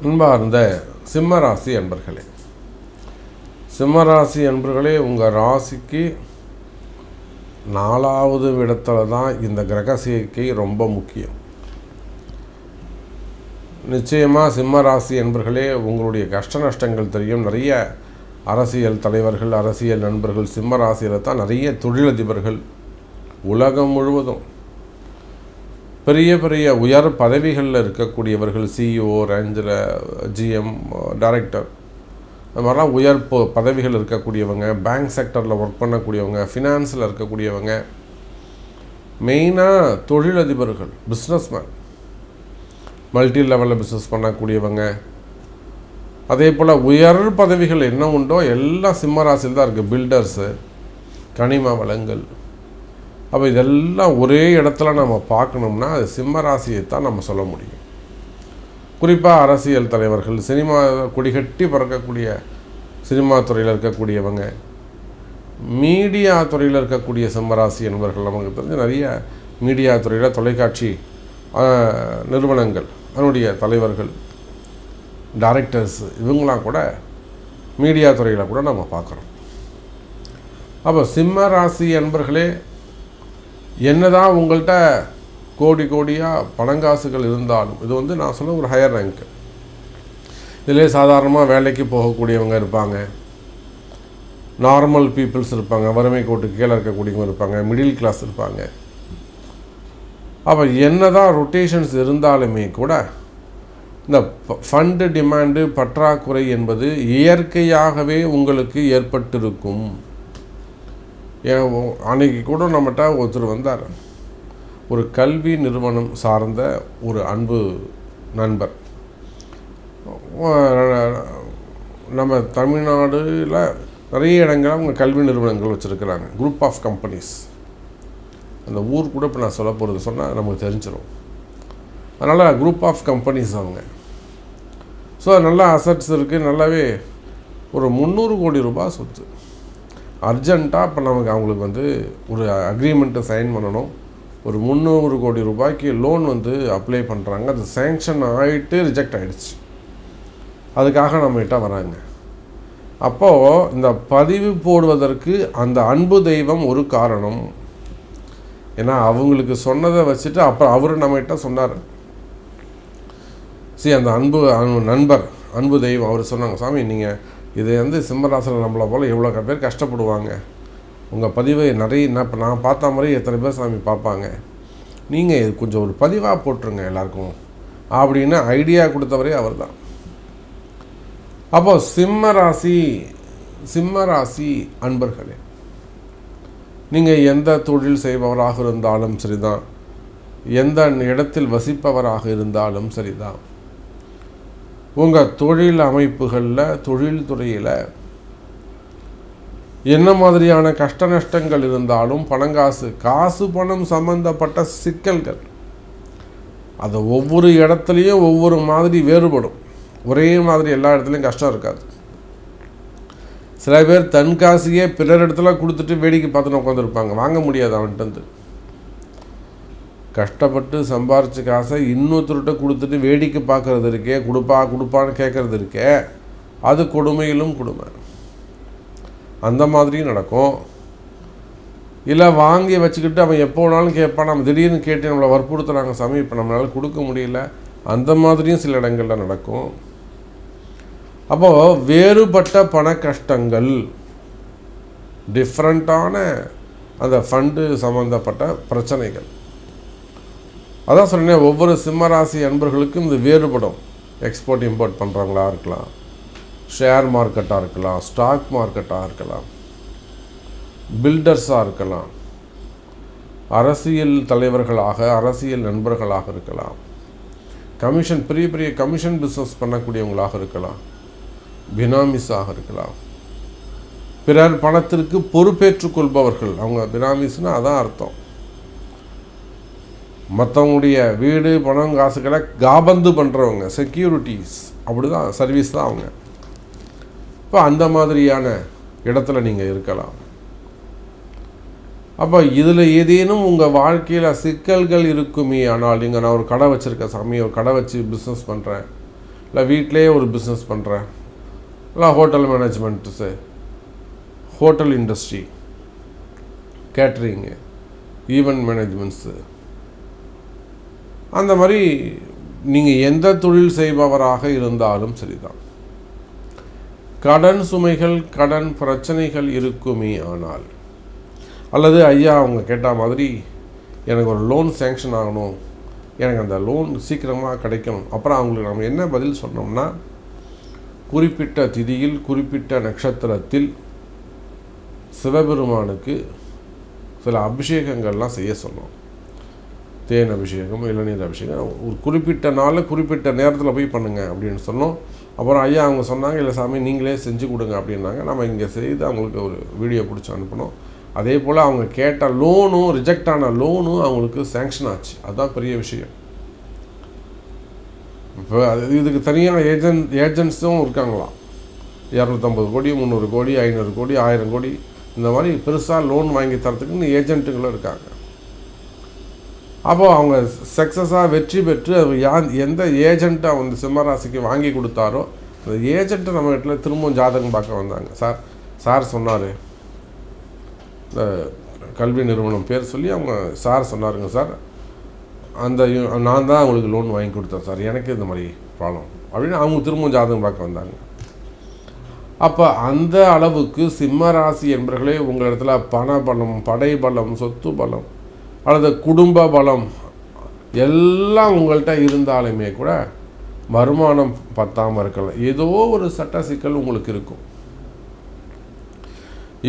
அன்பார்ந்த சிம்மராசி அன்பர்களே. சிம்மராசி அன்பர்களே உங்கள் ராசிக்கு நாலாவது இடத்துல தான் இந்த கிரக சேர்க்கை ரொம்ப முக்கியம். நிச்சயமாக சிம்ம ராசி என்பர்களே உங்களுடைய கஷ்ட நஷ்டங்கள் தெரியும். நிறைய அரசியல் தலைவர்கள் அரசியல் நண்பர்கள் சிம்ம ராசியில் தான் நிறைய தொழிலதிபர்கள் உலகம் முழுவதும் பெரிய பெரிய உயர் பதவிகளில் இருக்கக்கூடியவர்கள் சிஇஓ ரேஞ்சில் ஜிஎம் டைரக்டர் அது மாதிரிலாம் உயர் பொ- பதவிகள் இருக்கக்கூடியவங்க பேங்க் செக்டரில் ஒர்க் பண்ணக்கூடியவங்க ஃபினான்ஸில் இருக்கக்கூடியவங்க மெயினாக தொழிலதிபர்கள் பிஸ்னஸ்மேன் மல்டி லெவலில் பிஸ்னஸ் பண்ணக்கூடியவங்க. அதே போல் உயர் பதவிகள் என்ன உண்டோ எல்லாம் சிம்மராசியில் தான் இருக்குது பில்டர்ஸு கனிம வளங்கள் அப்போ இதெல்லாம் ஒரே இடத்துல நம்ம பார்க்கணும்னா அது சிம்ம ராசியை தான் நம்ம சொல்ல முடியும். குறிப்பாக அரசியல் தலைவர்கள் சினிமா கொடிகட்டி பறக்கக்கூடிய சினிமா துறையில் இருக்கக்கூடியவங்க மீடியா துறையில் இருக்கக்கூடிய சிம்மராசி என்பவர்கள் நமக்கு தெரிஞ்சு நிறைய மீடியா துறையில் தொலைக்காட்சி நிறுவனங்கள் அதனுடைய தலைவர்கள் டைரக்டர்ஸ் இவங்களாம் கூட மீடியா துறையில் கூட நம்ம பார்க்குறோம். அப்போ சிம்ம ராசி என்பர்களே என்னதான் உங்கள்கிட்ட கோடி கோடியாக பணங்காசுகள் இருந்தாலும் இது வந்து நான் சொல்ல ஒரு ஹையர் ரேங்க் இதிலே சாதாரணமாக வேலைக்கு போகக்கூடியவங்க இருப்பாங்க. நார்மல் பீப்புள்ஸ் இருப்பாங்க வறுமை கோட்டு கீழே இருக்கக்கூடியவங்க இருப்பாங்க மிடில் கிளாஸ் இருப்பாங்க. அப்போ என்னதான் ரொட்டேஷன்ஸ் இருந்தாலுமே கூட இந்த ஃபண்டு டிமாண்டு பற்றாக்குறை என்பது இயற்கையாகவே உங்களுக்கு ஏற்பட்டிருக்கும். ஏன் அன்னைக்கு கூட நம்மகிட்ட ஒருத்தர் வந்தார். ஒரு கல்வி நிறுவனம் சார்ந்த ஒரு அன்பு நண்பர். நம்ம தமிழ்நாடுல நிறைய இடங்கள் அவங்க கல்வி நிறுவனங்கள் வச்சுருக்கிறாங்க. குரூப் ஆஃப் கம்பெனிஸ் அந்த ஊர் கூட இப்போ நான் சொல்ல போகிறது சொன்னால் நமக்கு தெரிஞ்சிடும் அதனால் குரூப் ஆஃப் கம்பெனிஸ் அவங்க. ஸோ நல்ல அசட்ஸ் இருக்குது நல்லாவே ஒரு முந்நூறு கோடி ரூபாய் சொத்து. அர்ஜெண்ட்டாக இப்போ நமக்கு அவங்களுக்கு வந்து ஒரு அக்ரிமெண்ட்டை சைன் பண்ணணும். ஒரு முந்நூறு கோடி ரூபாய்க்கு லோன் வந்து அப்ளை பண்ணுறாங்க அது சேங்ஷன் ஆகிட்டு ரிஜெக்ட் ஆகிடுச்சு அதுக்காக நம்மகிட்ட வராங்க. அப்போது இந்த பதிவு போடுவதற்கு அந்த அன்பு தெய்வம் ஒரு காரணம். ஏன்னா அவங்களுக்கு சொன்னதை வச்சுட்டு அப்புறம் அவர் நம்மகிட்ட சொன்னார். சரி அந்த அன்பு அன்பு- நண்பர் அன்பு தெய்வம் அவர் சொன்னாங்க சாமி நீங்கள் இது வந்து சிம்மராசியில் நம்மளை போல் எவ்வளோ பேர் கஷ்டப்படுவாங்க. உங்கள் பதிவை நிறைய நான் இப்போ நான் பார்த்த மாதிரி எத்தனை பேர் சாமி பார்ப்பாங்க. நீங்கள் இது கொஞ்சம் ஒரு பதிவாக போட்டுருங்க எல்லாருக்கும். அப்படின்னு ஐடியா கொடுத்தவரே அவர் தான் அப்போ சிம்ம ராசி சிம்ம ராசி அன்பர்களே நீங்கள் எந்த தொழில் செய்பவராக இருந்தாலும் சரிதான். எந்த இடத்தில் வசிப்பவராக இருந்தாலும் சரிதான். உங்கள் தொழில் அமைப்புகளில் தொழில்துறையில் என்ன மாதிரியான கஷ்ட நஷ்டங்கள் இருந்தாலும் பணங்காசு காசு பணம் சம்பந்தப்பட்ட சிக்கல்கள். அது ஒவ்வொரு இடத்துலையும் ஒவ்வொரு மாதிரி வேறுபடும். ஒரே மாதிரி எல்லா இடத்துலையும் கஷ்டம் இருக்காது. சில பேர் தன் காசையே பிறர் இடத்துல கொடுத்துட்டு வேடிக்கை பார்த்துன்னு உட்காந்துருப்பாங்க வாங்க முடியாது அவன்கிட்ட கஷ்டப்பட்டு சம்பாரிச்ச காசை இன்னொருத்தர்கிட்ட கொடுத்துட்டு வேடிக்கை பார்க்கறது இருக்கே கொடுப்பா கொடுப்பான்னு கேட்குறது இருக்கே அது கொடுமையிலும் கொடுமை. அந்த மாதிரியும் நடக்கும். இல்லை வாங்கி வச்சுக்கிட்டு அவன் எப்போ வேணாலும் கேட்பான். நம்ம திடீர்னு கேட்டு நம்மளை வற்புறுத்துறாங்க சாமி இப்போ நம்மளால் கொடுக்க முடியல. அந்த மாதிரியும் சில இடங்களில் நடக்கும். அப்போது வேறுபட்ட பண கஷ்டங்கள் டிஃப்ரெண்ட்டான அந்த ஃபண்டு சம்மந்தப்பட்ட பிரச்சனைகள். அதான் சொன்னேன் ஒவ்வொரு சிம்மராசி அன்பர்களுக்கும் இது வேறுபடும். எக்ஸ்போர்ட் இம்போர்ட் பண்ணுறவங்களா இருக்கலாம். ஷேர் மார்க்கெட்டாக இருக்கலாம் ஸ்டாக் மார்க்கெட்டாக இருக்கலாம். பில்டர்ஸாக இருக்கலாம். அரசியல் தலைவர்களாக அரசியல் நண்பர்களாக இருக்கலாம். கமிஷன் பெரிய பெரிய கமிஷன் பிஸ்னஸ் பண்ணக்கூடியவங்களாக இருக்கலாம். பினாமிஸாக இருக்கலாம். பிறர் பணத்திற்கு பொறுப்பேற்றுக் கொள்பவர்கள். அவங்க பினாமிஸ்னால் அதான் அர்த்தம். மற்றவங்களுடைய வீடு பணம் காசுகளை காபந்து பண்ணுறவங்க செக்யூரிட்டிஸ் அப்படி தான் சர்வீஸ் தான் அவங்க. இப்போ அந்த மாதிரியான இடத்துல நீங்கள் இருக்கலாம். அப்போ இதில் ஏதேனும் உங்கள் வாழ்க்கையில் சிக்கல்கள் இருக்குமே ஆனால் நீங்கள் நான் ஒரு கடை வச்சுருக்கேன் சாமி ஒரு கடை வச்சு பிஸ்னஸ் பண்ணுறேன் இல்லை வீட்டிலேயே ஒரு பிஸ்னஸ் பண்ணுறேன் இல்லை hotel managements hotel industry catering event managements அந்த மாதிரி நீங்கள் எந்த தொழில் செய்பவராக இருந்தாலும் சரிதான். கடன் சுமைகள் கடன் பிரச்சனைகள் இருக்குமே ஆனால் அல்லது ஐயா அவங்க கேட்ட மாதிரி எனக்கு ஒரு லோன் சேங்ஷன் ஆகணும். எனக்கு அந்த லோன் சீக்கிரமாக கிடைக்கணும். அப்புறம் அவங்களுக்கு நம்ம என்ன பதில் சொன்னோம்னா குறிப்பிட்ட திதியில் குறிப்பிட்ட நட்சத்திரத்தில் சிவபெருமானுக்கு சில அபிஷேகங்கள்லாம் செய்ய சொன்னோம். தேன் அபிஷேகம் இளநீர் அபிஷேகம். ஒரு குறிப்பிட்ட நாளில் குறிப்பிட்ட நேரத்தில் போய் பண்ணுங்கள் அப்படின்னு சொன்னோம். அப்புறம் ஐயா அவங்க சொன்னாங்க இல்லை சாமி நீங்களே செஞ்சு கொடுங்க அப்படின்னாங்க. நம்ம இங்கே செய்து அவங்களுக்கு ஒரு வீடியோ பிடிச்சி அனுப்பினோம். அதே போல் அவங்க கேட்ட லோனும் ரிஜெக்ட் ஆன லோனும் அவங்களுக்கு சேங்ஷன் ஆச்சு. அதுதான் பெரிய விஷயம். இப்போ அது இதுக்கு தனியாக ஏஜென்ட் ஏஜென்ட்ஸும் இருக்காங்களாம். இரநூத்தம்பது கோடி முந்நூறு கோடி ஐநூறு கோடி ஆயிரம் கோடி. இந்த மாதிரி பெருசாக லோன் வாங்கி தரத்துக்குன்னு ஏஜென்ட்டுகளும் இருக்காங்க. அப்போது அவங்க சக்ஸஸாக வெற்றி பெற்று அவர் யா எந்த ஏஜென்ட்டை வந்து சிம்மராசிக்கு வாங்கி கொடுத்தாரோ அந்த ஏஜென்ட்டை நம்ம வீட்டில் திரும்பவும் ஜாதகம் பார்க்க வந்தாங்க. சார் சார் சொன்னார். இந்த கல்வி நிறுவனம் பேர் சொல்லி அவங்க சார் சொன்னாருங்க சார். அந்த நான் தான் அவங்களுக்கு லோன் வாங்கி கொடுத்தேன் சார். எனக்கு இந்த மாதிரி ப்ராப்ளம் அப்படின்னு அவங்க திரும்பவும் ஜாதகம் பார்க்க வந்தாங்க. அப்போ அந்த அளவுக்கு சிம்ம ராசி என்பர்களே உங்களிடத்துல பண பலம் படை பலம் சொத்து பலம் அல்லது குடும்ப பலம் எல்லாம் உங்கள்கிட்ட இருந்தாலுமே கூட வருமானம் பத்தாமல் இருக்கலாம். ஏதோ ஒரு சட்ட சிக்கல் உங்களுக்கு இருக்கும்.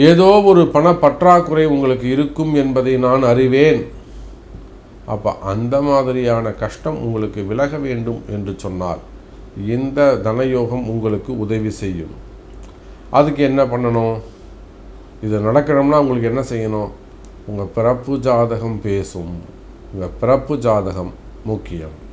ஏதோ ஒரு பண பற்றாக்குறை உங்களுக்கு இருக்கும் என்பதை நான் அறிவேன். அப்போ அந்த மாதிரியான கஷ்டம் உங்களுக்கு விலக வேண்டும் என்று சொன்னால் இந்த தனயோகம் உங்களுக்கு உதவி செய்யும். அதுக்கு என்ன பண்ணணும்? இது நடக்கணும்னா உங்களுக்கு என்ன செய்யணும்? உங்கள் பிறப்பு ஜாதகம் பேசும். உங்கள் பிறப்பு ஜாதகம் முக்கியம்.